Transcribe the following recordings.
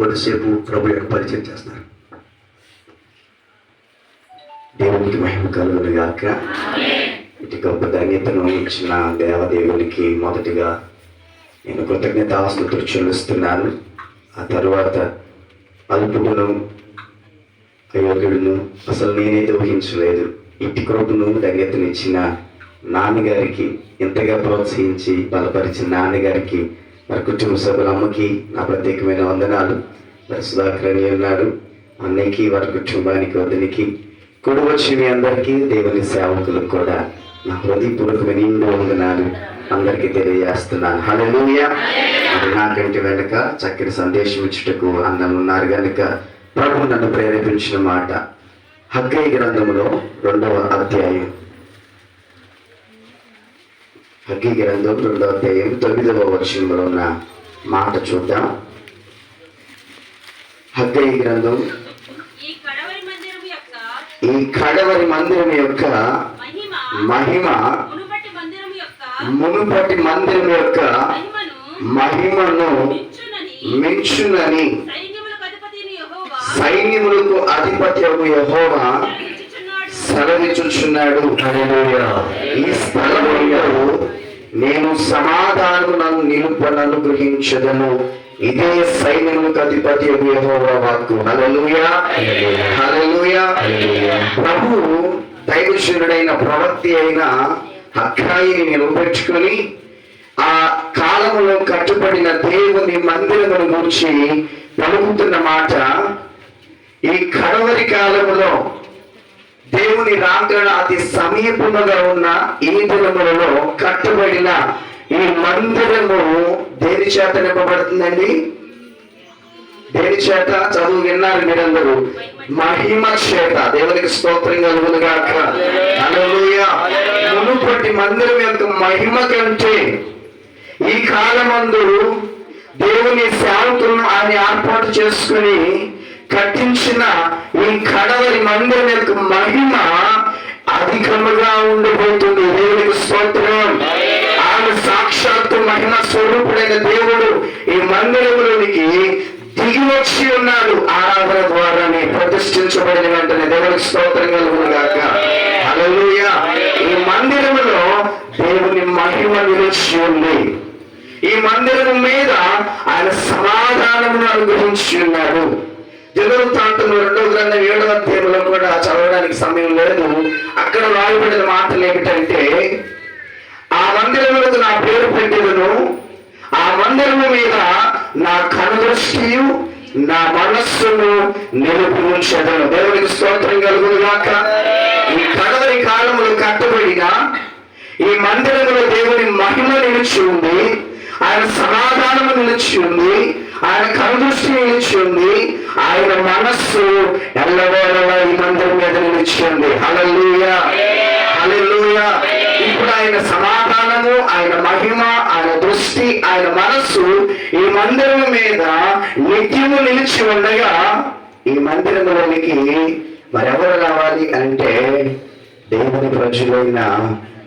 కొద్దిసేపు ప్రభు యొక్క పరిచయం చేస్తారు. దేవునికి మహిమ కలుగులుగాక ఇటు గొప్ప ధన్యతను ఇచ్చిన దేవదేవునికి మొదటిగా నేను కృతజ్ఞత ఆస్తులు చెల్లిస్తున్నాను. ఆ తర్వాత అల్పుడును అయోగ్యుడును అసలు నేనైతే ఊహించలేదు ఇటు కృపను ధన్యతనిచ్చిన నాన్నగారికి ఎంతగా ప్రోత్సహించి బలపరిచిన నాన్నగారికి మరి కుటుంబ సభ్యుల అమ్మకి నా ప్రత్యేకమైన వందనాలు. మరి సుధాకర్ అని అన్నాడు అన్నయ్యకి వారి కుటుంబానికి వదినికి కూడి వచ్చి మీ అందరికీ దేవుని సేవకులకు కూడా నా హృదయపూర్వకమైన నిండు వందనాలు అందరికీ తెలియజేస్తున్నాను. హల్లెలూయా. మరి నాకంటి వెనుక చక్కని సందేశం ఇచ్చుటకు అన్నం ఉన్నారు కనుక ప్రభు నన్ను ప్రేరేపించిన మాట. హగ్గై గ్రంథంలో రెండవ అధ్యాయం. హగ్గై గ్రంథం రెండవ అధ్యాయం తొమ్మిదవ వచనంలో ఉన్న మాట చూద్దాం. హగ్గై గ్రంథం. ఈ కడవరి మందిరం యొక్క మహిమ మునుపటి మందిరం యొక్క మహిమను మించునని సైన్యములకు అధిపతి యహోవా సెలవిచ్చుచున్నాడు. ఈ స్థలంలో నేను సమాధానములను నిలుపనను గ్రహించదను. ఇదే సైన్యములకు అధిపతి యెహోవా వాక్కు. హల్లెలూయా. హల్లెలూయా. ప్రభు దైవశురుడైన ప్రవక్తి అయిన అక్కాయిని నిలబెట్టుకొని ఆ కాలంలో కట్టుబడిన దేవుని మందిరమును గురించి పలుకుతున్న మాట ఈ కడవరి కాలంలో దేవుని రాకడ అతి సమీపముగా ఉన్న ఈ దినములలో కట్టబడిన ఈ మందిరము దేని చేత నింపబడుతుందండి? దేని చేత? చదువు విన్నారు మీరందరూ. మహిమ చేత. దేవునికి స్తోత్రం కలుగునుగాక హల్లెలూయా. మునుపటి మందిరం యొక్క మహిమ కంటే ఈ కాలమందు దేవుని సేవకులను ఆయన ఏర్పాటు చేసుకుని కట్టించిన ఈ కడవరి మందిరం యొక్క మహిమ అధికముగా ఉండిపోతుంది. దేవునికి స్తోత్రం. ఆయన సాక్షాత్తు మహిమ స్వరూపుడైన దేవుడు ఈ మందిరములోనికి దిగి వచ్చి ఉన్నాడు. ఆరాధన ద్వారానే ప్రతిష్ఠించబడిన వెంటనే దేవునికి స్తోత్రం కలుగునుగాక. హల్లెలూయా. ఈ మందిరములో దేవుని మహిమ నిలిచి ఉంది. ఈ మందిరం మీద ఆయన సమాధానమును అనుగ్రహించి ఉన్నాడు. దినవృత్తాంతం రెండవ గ్రంథం ఏడవ అధ్యాయంలో కూడా చదవడానికి సమయం లేదు. అక్కడ రాయబడిన మాటలు ఏమిటంటే ఆ మందిరములకు నా పేరు పెట్టేదను ఆ మందిరము మీద నా కనుదృష్టియు నా మనస్సును నిలుపు ఉంచదను. దేవునికి స్తోత్రం కలుగునుగాక ఈ కడవరి కాలములు కట్టబడిన ఈ మందిరములో దేవుని మహిమ నిలిచి ఉంది ఆయన సమాధానము నిలిచి ఉంది ఆయన కనుదృష్టి నిలిచి ఉంది. ఆయన మనస్సు ఎల్లవేళలా ఈ మందిరం మీద నిలిచి ఉంది. హల్లెలూయా. హల్లెలూయా. ఇప్పుడు ఆయన సమాధానము ఆయన మహిమ ఆయన దృష్టి ఆయన మనస్సు ఈ మందిరం మీద నిత్యము నిలిచి ఉండగా ఈ మందిరంలోనికి మరెవరు రావాలి అంటే దేవుని ప్రజలైన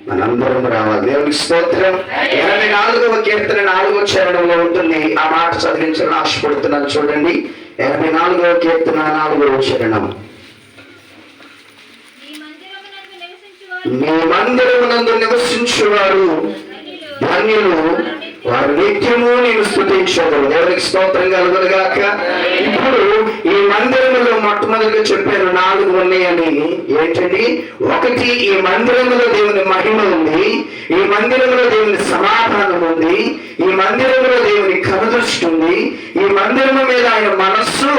మనందరం రావాలి. దేవునికి స్తోత్రం. ఎనభై నాలుగవ కీర్తన నాలుగవ చరణంలో ఉంటుంది. ఆ మాట చదివించాలని ఆశపడుతున్నాను చూడండి. ఎనభై నాలుగవ కీర్తన నాలుగవ చరణం. మీ మందిరమునందు నివసించువారు మందిరమునందు నివసించువారు. ధన్యులు. వారు నిత్యము నేను స్థుతించదు ఎవరికి స్తోత్రం కలుగునుగాక ఇప్పుడు ఈ మందిరములో మొట్టమొదటిగా చెప్పారు నాలుగు ఉన్నాయని. ఏంటండి ఒకటి ఈ మందిరములో దేవుని మహిమ ఉంది. ఈ మందిరములో దేవుని సమాధానం ఉంది. ఈ మందిరములో దేవుని కనుదృష్టి ఉంది. ఈ మందిరము మీద ఆయన మనస్సు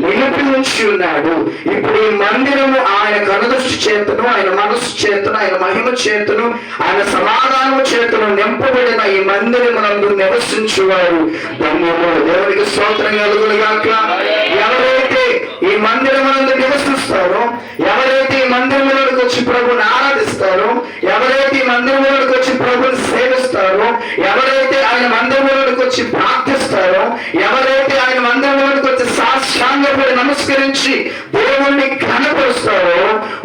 నిలిపి ఉంచి ఉన్నాడు. ఇప్పుడు ఈ మందిరము ఆయన కనుదృష్టి చేతను ఆయన మనస్సు చేతను ఆయన మహిమ చేతను ఆయన సమాధానము చేతను నింపబడిన ఈ మందిరమునందు నివసించేవారు ధన్యము దేవునికి స్తోత్రం కలుగులుగాక ఎవరైతే ఈ మందిరమునందు నివసిస్తారో ఎవరైతే ఈ మందిరములకు వచ్చి ప్రభుని ఆరాధిస్తారో ఎవరైతే ఈ మందిరములకు వచ్చి ప్రభుని సేవిస్తారో ఎవరైతే ఆయన మందిరములకు వచ్చి ప్రార్థిస్తారో ఎవరైతే ఆయన మందిరములకు సాంగపడి నమస్కరించి దేవుణ్ణి కనపరుస్తారో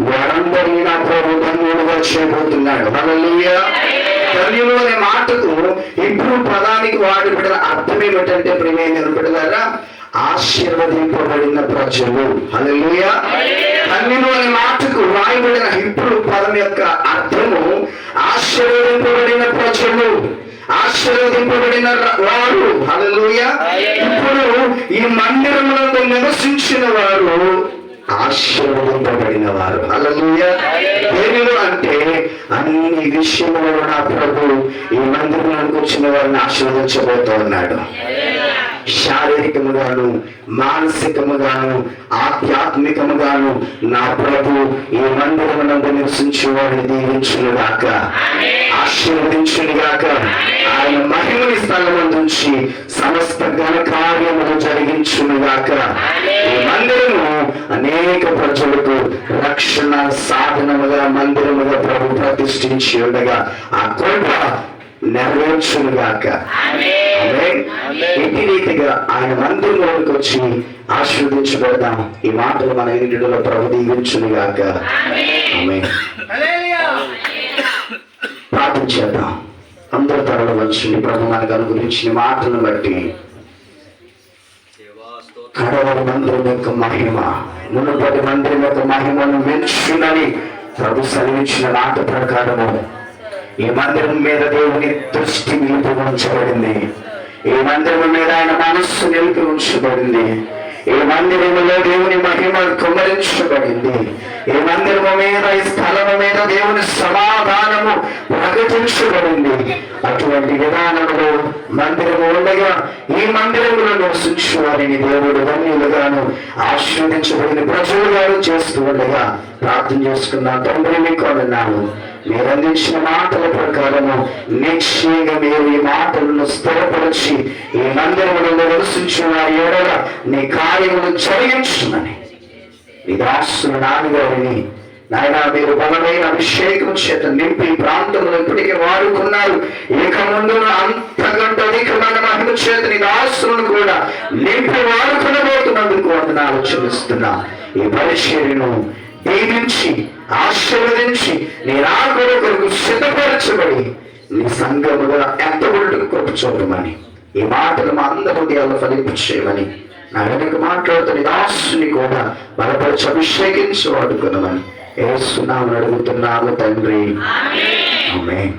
వారందరినీ నా ప్రభు ధన్యుడుగా చేయబోతున్నాడు. హల్లెలూయా ధన్యులు అనే మాటకు ఇప్పుడు పదానికి బిడ్డల అర్థం ఏమిటంటే ప్రియమైన బిడ్డలారా ఆశీర్వదింపబడిన ప్రజలు. హల్లెలూయా ధన్యులు అనే మాటకు రాయబడిన ఇప్పుడు పదం యొక్క అర్థము ఆశీర్వదింపబడిన ప్రజలు. ఆశీర్వదింపబడిన వారు. హల్లెలూయా. ఇప్పుడు ఈ మందిరమునందు నివసించిన వారు ఆశీర్వదింపబడిన వారు. హల్లెలూయా. దేనిలో అంటే అన్ని విషయములలో నా ప్రభు ఈ మందిరంలోకి వచ్చిన వారిని ఆశీర్వదించబోతూ ఉన్నాడు. శారీరకముగాను మానసికముగాను ఆధ్యాత్మికముగాను నా ప్రభు ఈ మందిరమునందు నివసించే వారిని దీవించునుగాక ఆశీర్వదించునుగాక. ఆయన మహిమని స్థలమందుంచి సమస్త ఘన కార్యములు జరిగించునుగాక. ఈ మందిరము అనేక ప్రజలకు రక్షణ సాధనముగా మందిరముగా ప్రభు ప్రతిష్ఠించి ఉండగా ఆ కృప నెరవేర్చునుగాక. ఇట్టి రీతిగా ఆయన మందిరంలోకి వచ్చి ఆశీర్వదించబడదాం. ఈ మాటలు మన ఇంటిలో ప్రభు దీవించునుగాక. ప్రార్థన చేద్దాం. అందరు తరలు వచ్చి ప్రభు మనకు అనుగురించిన మాటలను బట్టి. కడవరి మందిరం యొక్క మహిమ మునుపటి మందిరం యొక్క మహిమను మెచ్చునని ప్రభు సెలవించిన మాట ప్రకారము ఈ మందిరం మీద దేవుని దృష్టి నిలిపి ఉంచబడింది. ఈ మందిరం మీద ఆయన మనస్సు నిలిపి ఉంచబడింది. ఈ మందిరములో దేవుని మహిమ కుమరించబడింది. ఈ మందిరము మీద ఈ స్థలము మీద దేవుని సమాధానము ప్రకటించబడింది. అటువంటి విధానములో మందిరము ఉండగా ఈ మందిరములో నివసించు వారిని దేవుడు ధన్యులుగాను ఆశీర్వదించబడిన ప్రజలుగాను చేస్తూ ఉండగా ప్రార్థన చేసుకున్న తండ్రి మీకు అన్నాను మీరు అందించిన మాటల ప్రకారము నిశ్చయంగా మీరు ఈ మాటలను స్థిరపరిచి ఈ మందిరములో నివసించిన ఎడల నీ కార్యములు జరిగించుమని. నీ దాసులు నాన్నగారిని నాయన మీరు బలమైన అభిషేకం చేత నింపి ఈ ప్రాంతంలో ఇప్పటికే వాడుకున్నారు. ఇక ముందు అంతకంటే అధికమైన మహిమ చేత నీ దాసులను కూడా నింపి వాడుకునబోతున్నందుకు వందనాలు చెల్లిస్తున్నా. ఈ పరిశీలిను దీవించి ఆశీర్వదించి నీ రాకడ కొరకు సిద్ధపరచబడి నీ సంఘముగా ఎంత కొరకు చూడమని ఈ మాటలు మా అందరి హృదయాల్లో ఫలింపు చేయమని నా వెనక మాట్లాడుతున్న దాసుని కూడా బలపరిచి అభిషేకించి వాడుకున్నామని ఏసునామని అడుగుతున్నాము తండ్రి. ఆమేన్.